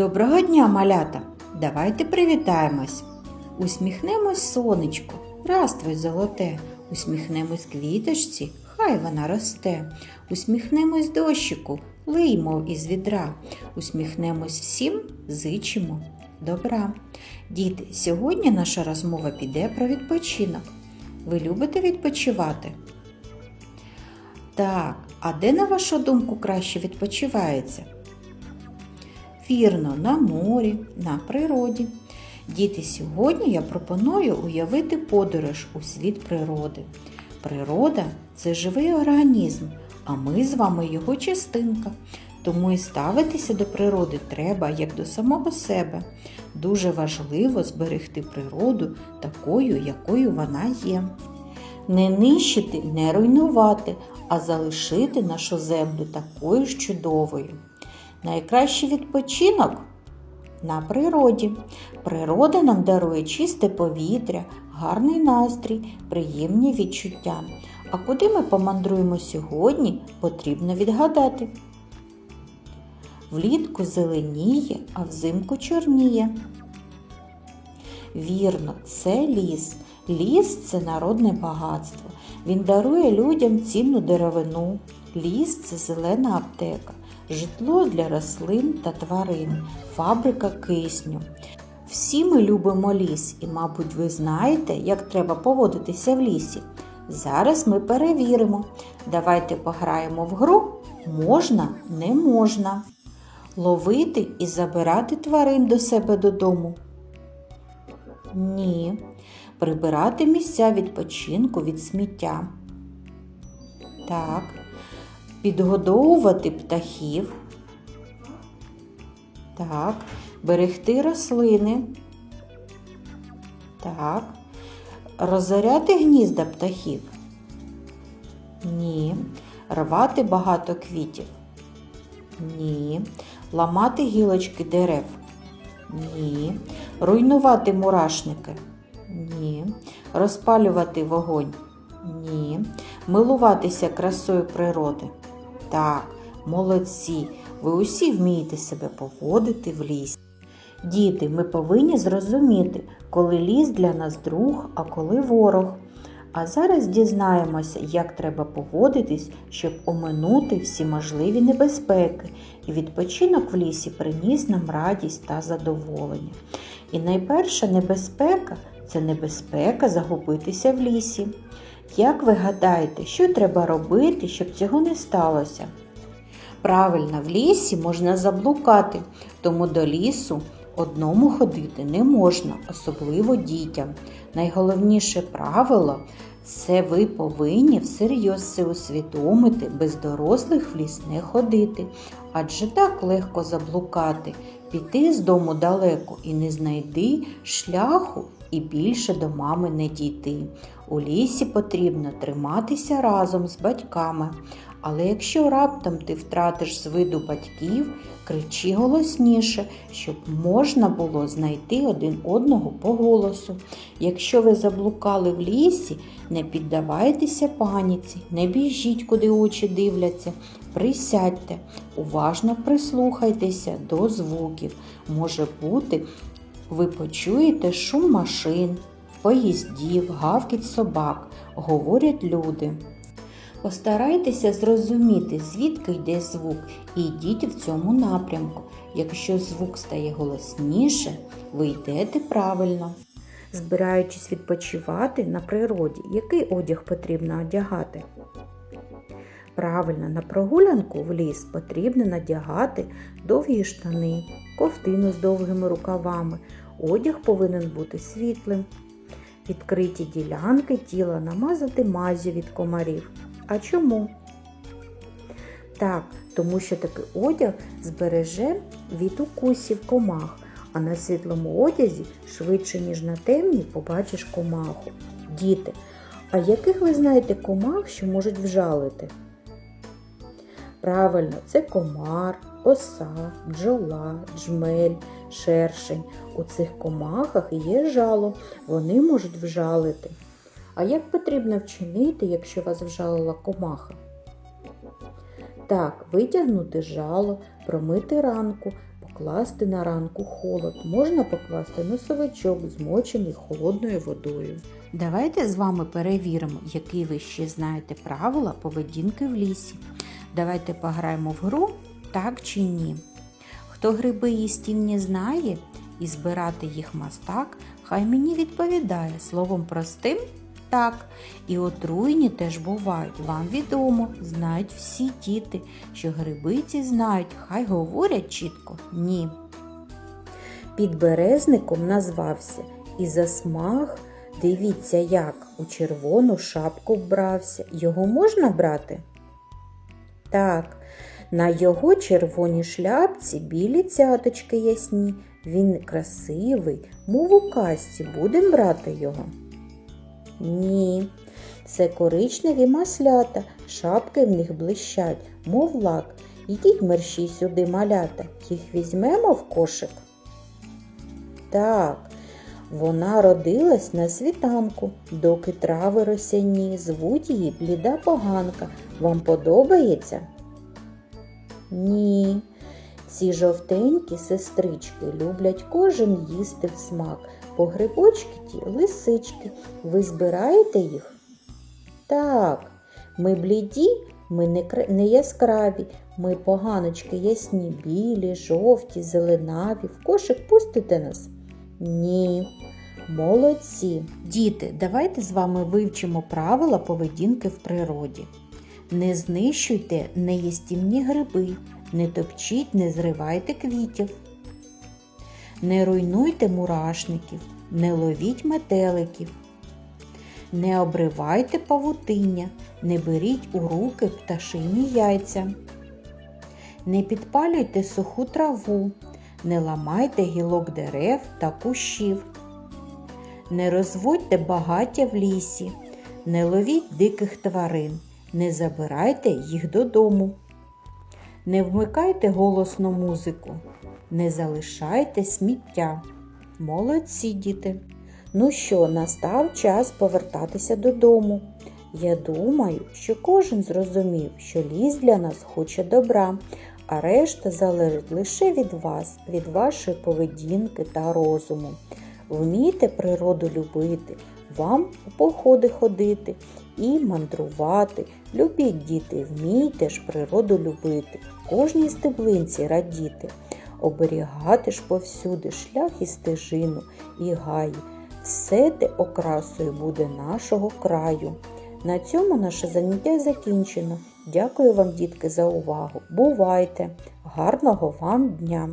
Доброго дня, малята! Давайте привітаємось. Усміхнемось сонечку, здравствуй, золоте, усміхнемось квіточці, хай вона росте. Усміхнемось дощику, лий, мов із відра. Усміхнемось всім, зичимо добра. Діти, сьогодні наша розмова піде про відпочинок. Ви любите відпочивати? Так, а де, на вашу думку, краще відпочивається? Вірно, на морі, на природі. Діти, сьогодні я пропоную уявити подорож у світ природи. Природа це живий організм, а ми з вами його частинка. Тому і ставитися до природи треба як до самого себе. Дуже важливо зберегти природу такою, якою вона є. Не нищити, не руйнувати, а залишити нашу землю такою ж чудовою. Найкращий відпочинок на природі. Природа нам дарує чисте повітря, гарний настрій, приємні відчуття. А куди ми помандруємо сьогодні, потрібно відгадати. Влітку зеленіє, а взимку чорніє. Вірно, це ліс. Ліс це народне багатство. Він дарує людям цінну деревину. Ліс це зелена аптека, житло для рослин та тварин, фабрика кисню. Всі ми любимо ліс, і, мабуть, ви знаєте, як треба поводитися в лісі. Зараз ми перевіримо. Давайте пограємо в гру можна, не можна. Ловити і забирати тварин до себе додому. Ні. Прибирати місця відпочинку від сміття. Так. Підгодовувати птахів. Так. Берегти рослини. Так. Розоряти гнізда птахів. Ні. Рвати багато квітів. Ні. Ламати гілочки дерев. Ні. Руйнувати мурашники. Ні. Розпалювати вогонь. Ні. Милуватися красою природи. Так, молодці. Ви усі вмієте себе поводити в лісі. Діти, ми повинні зрозуміти, коли ліс для нас друг, а коли ворог. А зараз дізнаємося, як треба поводитись, щоб оминути всі можливі небезпеки, і відпочинок в лісі приніс нам радість та задоволення. І найперша небезпека це небезпека загубитися в лісі. Як ви гадаєте, що треба робити, щоб цього не сталося? Правильно, в лісі можна заблукати, тому до лісу одному ходити не можна, особливо дітям. Найголовніше правило це ви повинні всерйоз це усвідомити, без дорослих в ліс не ходити, адже так легко заблукати, піти з дому далеко і не знайди шляху і більше до мами не дійти. У лісі потрібно триматися разом з батьками. Але якщо раптом ти втратиш з виду батьків, кричи голосніше, щоб можна було знайти один одного по голосу. Якщо ви заблукали в лісі, не піддавайтеся паніці, не біжіть, куди очі дивляться, присядьте, уважно прислухайтеся до звуків. Може бути, ви почуєте шум машин, поїздів, гавкіт собак, говорять люди. Постарайтеся зрозуміти, звідки йде звук, і йдіть в цьому напрямку. Якщо звук стає голосніше, ви йдете правильно. Збираючись відпочивати на природі, який одяг потрібно одягати? Правильно, на прогулянку в ліс потрібно надягати довгі штани, ковтину з довгими рукавами. Одяг повинен бути світлим. Відкриті ділянки тіла намазати мазю від комарів. А чому? Так, тому що такий одяг збереже від укусів комах, а на світлому одязі швидше, ніж на темній, побачиш комаху. Діти, а яких ви знаєте комах, що можуть вжалити? Правильно, це комар, оса, бджола, джмель, шершень. У цих комахах є жало, вони можуть вжалити. А як потрібно вчинити, якщо вас вжалила комаха? Так, витягнути жало, промити ранку, покласти на ранку холод. Можна покласти носовичок, змочений холодною водою. Давайте з вами перевіримо, які ви ще знаєте правила поведінки в лісі. Давайте пограємо в гру так чи ні. Хто гриби їстівні знає і збирати їх мастак, хай мені відповідає словом простим так. І отруйні теж бувають. Вам відомо, знають всі діти, що гриби ці знають, хай говорять чітко ні. Підберезником назвався і засмаг, дивіться як, у червону шапку вбрався. Його можна брати? Так, на його червоній шляпці білі цяточки ясні. Він красивий, мов у казці, будем брати його. Ні, це коричневі маслята, шапки в них блищать, мов лак. Ідіть мерщій сюди малята, їх візьмемо в кошик. Так, вона родилась на світанку, доки трави росяні, звуть її бліда поганка. Вам подобається? Ні. Ці жовтенькі сестрички люблять кожен їсти в смак. По грибочки ті лисички. Ви збираєте їх? Так, ми бліді, ми не, не яскраві, ми поганочки ясні, білі, жовті, зеленаві. В кошик пустите нас? Ні. Молодці. Діти, давайте з вами вивчимо правила поведінки в природі. Не знищуйте неїстівні гриби, не топчіть, не зривайте квітів. Не руйнуйте мурашників, не ловіть метеликів. Не обривайте павутиння, не беріть у руки пташині яйця. Не підпалюйте суху траву, не ламайте гілок дерев та кущів. Не розводьте багаття в лісі, не ловіть диких тварин, не забирайте їх додому. Не вмикайте голосно музику, не залишайте сміття. Молодці, діти. Ну що, настав час повертатися додому. Я думаю, що кожен зрозумів, що ліс для нас хоче добра, а решта залежить лише від вас, від вашої поведінки та розуму. Вмійте природу любити, вам у походи ходити і мандрувати. Любіть, діти, вмійте ж природу любити, кожній стеблинці радіти, оберігати ж повсюди шлях і стежину, і гаї. Все те окрасою буде нашого краю. На цьому наше заняття закінчено. Дякую вам, дітки, за увагу. Бувайте! Гарного вам дня!